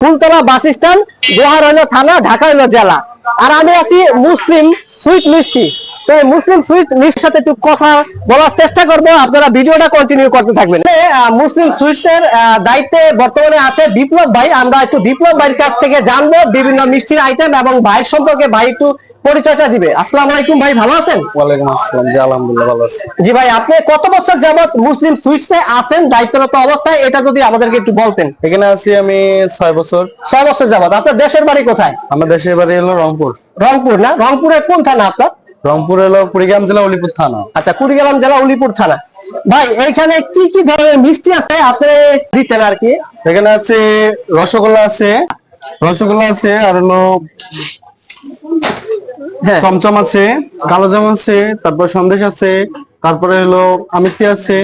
Phultala bus stand গোহার থানা ঢাকা জেলা। আর আমি আছি মুসলিম সুইট মিষ্টি। তো এই মুসলিম সুইট সাথে একটু কথা বলার চেষ্টা করব। আপনারা ভিডিওটা কন্টিনিউ করতে থাকবেন। মুসলিম সুইটস এর দায়িত্বে বর্তমানে আছে বিপ্লব ভাই। আমরা একটু বিপ্লব ভাইয়ের কাছ থেকে জানব বিভিন্ন মিষ্টির আইটেম এবং ভাইয়ের সম্পর্কে ভাই একটু পরিচয়টা দিবে। আসসালামু আলাইকুম ভাই ভালো আছেন? ওয়ালাইকুম আসসালাম জি আলহামদুলিল্লাহ ভালো আছি। জি ভাই আপনি কত বছর যাবত মুসলিম সুইটস এ আছেন? দায়িত্বরত অবস্থায় এটা যদি আমাদেরকে একটু বলতেন। এখানে আছি আমি ছয় বছর। ছয় বছর যাবত আপনার দেশের বাড়ি কোথায়? আমার দেশের বাড়ি হলো রংপুর। রংপুর না? রংপুরের কোন থানা আপনার? রংপুর হলো কুড়িগ্রাম জেলা উলিপুর থানা। আচ্ছা কুড়িগ্রাম জেলা উলিপুর থানা। ভাই এইখানে কি কি ধরনের মিষ্টি আছে? আপনি দিতেন আর কি। এখানে আছে রসগোল্লা আছে রসগোল্লা আছে আর হলো হ্যাঁ। চমচম আছে কালো জাম আছে তারপর সন্দেশ আছে তারপরে হলো আমিতি আছে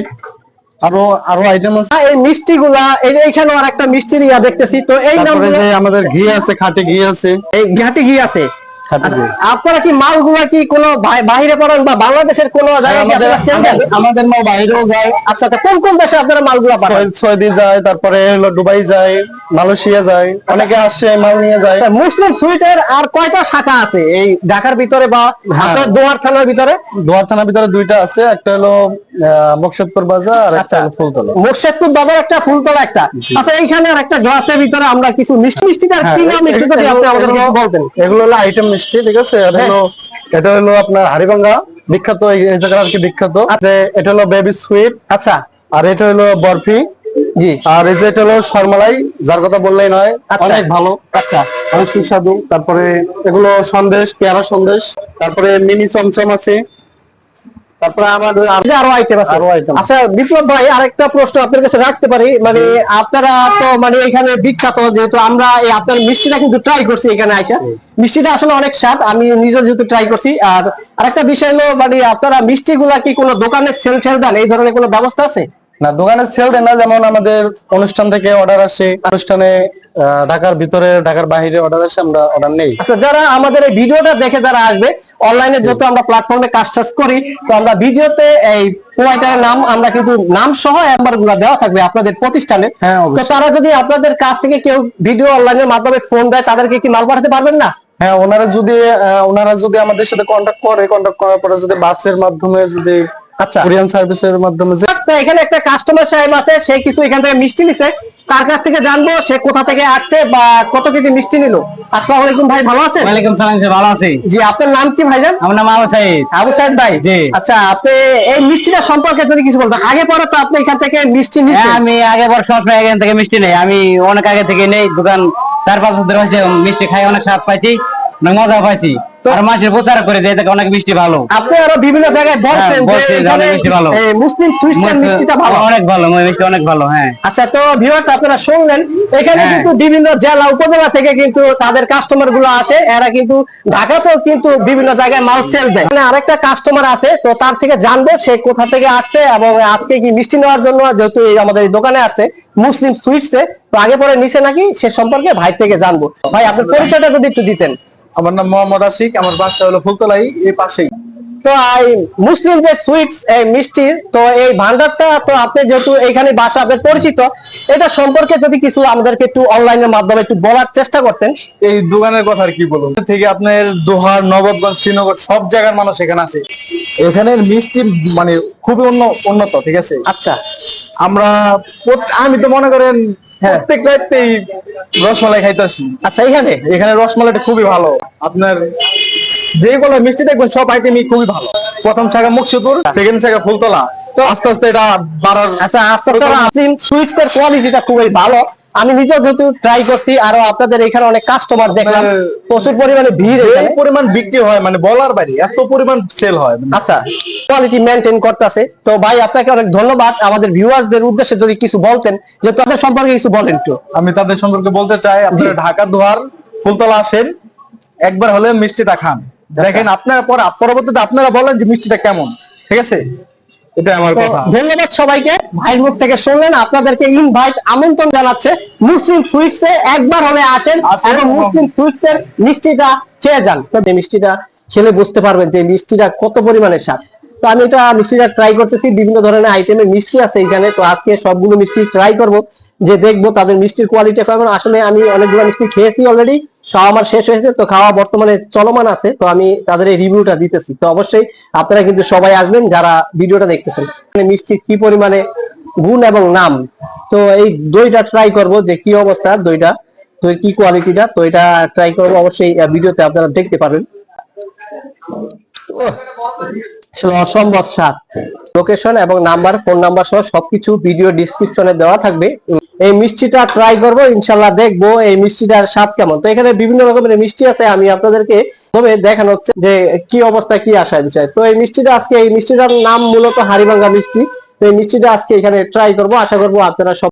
আরও আরও আইটেম আছে। এই মিষ্টি গুলা এই যে এইখানে আর একটা মিষ্টির ইয়া দেখতেছি তো এই যে আমাদের ঘি আছে খাঁটি ঘি আছে। এই ঘাটি ঘি আছে। আপনারা কি মালগুলা কি কোনো বাই- বাইরে পড়েন বা বাংলাদেশের কোনো জায়গায় আমাদের আপনারা sell দেন? আমাদের মা বাইরেও যায়। আচ্ছা আচ্ছা কোন কোন দেশে আপনারা মালগুলা পাঠান? সৌদি- যায় তারপরে হলো দুবাই যায় মালয়েশিয়া যায় অনেকে আসে মাল নিয়ে যায়। আচ্ছা, মুসলিম সুইটের আর কয়টা শাখা আছে? এই ঢাকার ভিতরে বা হ্যাঁ। আপনার দোয়ার থানার ভিতরে? দোয়ার থানার ভিতরে দুইটা আছে একটা হলো মোকশেদপুর বাজার আর একটা আচ্ছা। হলো ফুলতলা। মোর্শেদপুর বাজার একটা ফুলতলা একটা। আচ্ছা এইখানে আর একটা গ্লাসের ভিতরে আমরা কিছু মিষ্টি মিষ্টিটার হ্যাঁ, কি নাম একটু যদি আপনি আমাদের বলতেন। এগুলো হলো আইটেম মিষ্টি ঠিক আছে? আর হলো এটা হলো আপনার হাড়িভাঙ্গা বিখ্যাত এই এই জায়গার আর কি বিখ্যাত। এটা হলো বেবি সুইট আচ্ছা। আর এটা হলো বরফি। জি। আর এই যে এটা হলো শর্মালাই যার কথা বললেই নয় আচ্ছা। অনেক ভালো। আচ্ছা। অনেক সুস্বাদু। তারপরে এগুলো সন্দেশ পেয়ারা সন্দেশ তারপরে মিনি চমচম আছে। তারপরে আমাদের আর- আইটেম আছে। আচ্ছা বিপ্লব ভাই আরেকটা প্রশ্ন আপনার কাছে রাখতে পারি। মানে আপনারা তো মানে এখানে বিখ্যাত যেহেতু আমরা এই আপনার মিষ্টিটা কিন্তু ট্রাই করছি এখানে আইসা। মিষ্টিটা আসলে অনেক স্বাদ আমি নিজে যেহেতু ট্রাই করছি। আর আরেকটা বিষয় হলো মানে আপনারা মিষ্টি গুলা কি কোনো দোকানে সেল ছেল দেন? এই ধরনের কোনো ব্যবস্থা আছে? না দোকানে সেল দেয় না যেমন আমাদের অনুষ্ঠান থেকে অর্ডার আসে অনুষ্ঠানে ঢাকার ভিতরে ঢাকার বাইরে অর্ডার আসে আমরা অর্ডার নেই। আচ্ছা যারা আমাদের এই ভিডিওটা দেখে যারা আসবে অনলাইনে যত আমরা প্ল্যাটফর্মে কাজ টাজ করি তো আমরা ভিডিওতে এই প্রোভাইডারের নাম আমরা কিন্তু নাম সহ নাম্বারগুলা দেওয়া থাকবে আপনাদের প্রতিষ্ঠানে। হ্যাঁ, তো তারা যদি আপনাদের কাছ থেকে কেউ ভিডিও অনলাইনের মাধ্যমে ফোন দেয় তাদেরকে কি মাল পাঠাতে পারবেন না? হ্যাঁ ওনারা যদি ওনারা যদি আমাদের সাথে কন্ট্যাক্ট করে কন্ট্যাক্ট করার পরে যদি বাসের মাধ্যমে যদি আচ্ছা। কুরিয়ান সার্ভিসের মাধ্যমে যে এখানে একটা কাস্টমার সাহেব আছে সে কিছু এখান থেকে মিষ্টি নিছে। তার কাছ থেকে জানব সে কোথা থেকে আসছে বা কত কেজি মিষ্টি নিল। আসসালামু আলাইকুম ভাই ভালো আছেন? ওয়ালাইকুম সালাম স্যার ভালো আছি। জি আপনার নাম কি ভাইজান আমার নাম আবু সাইদ। আবু সাহেব ভাই। জি। আচ্ছা আপনি এই মিষ্টিটা সম্পর্কে যদি কিছু বলতেন। আগে পরে তো আপনি এখান থেকে মিষ্টি হ্যাঁ, আমি আগে বছর আপনার এখান থেকে মিষ্টি নেই। আমি অনেক আগে থেকে নেই দোকান চার পাঁচ বছর ধরে হয়েছে মিষ্টি খাই অনেক স্বাদ পাইছি অনেক মজা পাইছি। আর মাছের প্রচার করে যে এটাকে অনেক মিষ্টি ভালো। আপনি আরও বিভিন্ন জায়গায় বলছেন হ্যাঁ, যে এখানে ভালো। মুসলিম সুইটসের মিষ্টিটা ভালো। অনেক ভালো মিষ্টি অনেক ভালো হ্যাঁ। আচ্ছা তো ভিউয়ার্স আপনারা শুনলেন এখানে হ্যাঁ। কিন্তু বিভিন্ন জেলা উপজেলা থেকে কিন্তু তাদের কাস্টমারগুলো আসে। এরা কিন্তু ঢাকাতেও কিন্তু বিভিন্ন জায়গায় মাল সেল দেয়। মানে আরেকটা কাস্টমার আছে তো তার থেকে জানব সে কোথা থেকে আসছে এবং আজকে কি মিষ্টি নেওয়ার জন্য যেহেতু আমাদের দোকানে আসছে মুসলিম সুইটসে। তো আগে পরে নিচে নাকি সে সম্পর্কে ভাই থেকে জানব। ভাই আপনার পরিচয়টা যদি একটু দিতেন। আমার নাম মোহাম্মদ আশিক আমার বাসা হলো ফুলতলাই এই পাশেই। তো এই মুসলিম যে সুইটস এই মিষ্টি তো এই ভান্ডারটা তো আপনি যেহেতু এখানে বাসা আপনার পরিচিত এটা সম্পর্কে যদি কিছু আমাদেরকে একটু অনলাইনের মাধ্যমে একটু বলার চেষ্টা করতেন। এই দোকানের কথা আর কি বলব? থেকে আপনার দোহার নবাবগঞ্জ শ্রীনগর সব জায়গার মানুষ এখানে আসে। এখানের মিষ্টি মানে খুবই উন্ন- উন্নত ঠিক আছে? আচ্ছা। আমরা আমি তো মনে করেন প্রত্যেক রাতেই রসমালাই খাইতেছি। আচ্ছা এখানে এখানে রসমালাইটা খুবই ভালো। আপনার যে বলে মিষ্টি দেখবেন সব আইটেমই খুবই ভালো। প্রথম শাখা মুকসিদপুর সেকেন্ড শাখা ফুলতলা। তো আস্তে আস্তে এটা বাড়ার আচ্ছা আস্তে আস্তে সুইটস এর কোয়ালিটিটা খুবই ভালো। আমি নিজেও যেহেতু ট্রাই করছি আরও আপনাদের এখানে অনেক কাস্টমার দেখলাম প্রচুর পরিমাণে ভিড় এখানে। পরিমাণ বিক্রি হয় মানে বলার বাইরে এত পরিমাণ সেল হয় আচ্ছা কোয়ালিটি মেনটেন করতেছে। তো ভাই আপনাকে অনেক ধন্যবাদ। আমাদের ভিউয়ারদের উদ্দেশ্যে যদি কিছু বলতেন যে তাদের সম্পর্কে কিছু বলেন একটু। আমি তাদের সম্পর্কে বলতে চাই আপনারা ঢাকা দুয়ার ফুলতলা আসেন একবার হলে মিষ্টিটা খান। দেখেন আপনার পর পরবর্তীতে আপনারা বলেন যে মিষ্টিটা কেমন ঠিক আছে? এটা আমার কথা। ধন্যবাদ সবাইকে। ভাইয়ের মুখ থেকে শুনলেন আপনাদেরকে ইনভাইট আমন্ত্রণ জানাচ্ছে মুসলিম সুইটস এ একবার হলে আসেন এবং মুসলিম সুইটস এর মিষ্টিটা খেয়ে যান। তো এই মিষ্টিটা খেলে বুঝতে পারবেন যে মিষ্টিটা কত পরিমাণে স্বাদ। তো আমি এটা মিষ্টিটা ট্রাই করতেছি বিভিন্ন ধরনের আইটেমের মিষ্টি আছে এখানে। তো আজকে সবগুলো মিষ্টি ট্রাই করব যে দেখব তাদের মিষ্টির কোয়ালিটি কেমন। আসলে আমি অনেকগুলো মিষ্টি খেয়েছি অলরেডি খাওয়া আমার শেষ হয়েছে, তো খাওয়া বর্তমানে চলমান আছে, তো আমি তাদের এই রিভিউটা দিতেছি। তো অবশ্যই আপনারা কিন্তু সবাই আসবেন যারা ভিডিওটা দেখতেছেন। এখানে মিষ্টির কি পরিমাণে গুণ এবং নাম? তো এই দইটা ট্রাই করব যে কি অবস্থা দইটা তো কি কোয়ালিটিটা তো এটা ট্রাই করব অবশ্যই ভিডিওতে আপনারা দেখতে পারবেন। অসম্ভব স্বাদ লোকেশন এবং নাম্বার ফোন নাম্বার সহ সবকিছু ভিডিও ডিসক্রিপশনে দেওয়া থাকবে। এই মিষ্টিটা ট্রাই করব, ইনশাল্লাহ দেখব এই মিষ্টিটার স্বাদ কেমন। তো এখানে বিভিন্ন রকমের মিষ্টি আছে, আমি আপনাদেরকে তবে দেখানো হচ্ছে যে কি অবস্থা, কি আসায় বিষয় তো এই মিষ্টিটা আজকে, এই মিষ্টিটার নাম মূলত হাড়িভাঙ্গা মিষ্টি। তো এই মিষ্টিটা আজকে এখানে ট্রাই করব, আশা করব আপনারা সব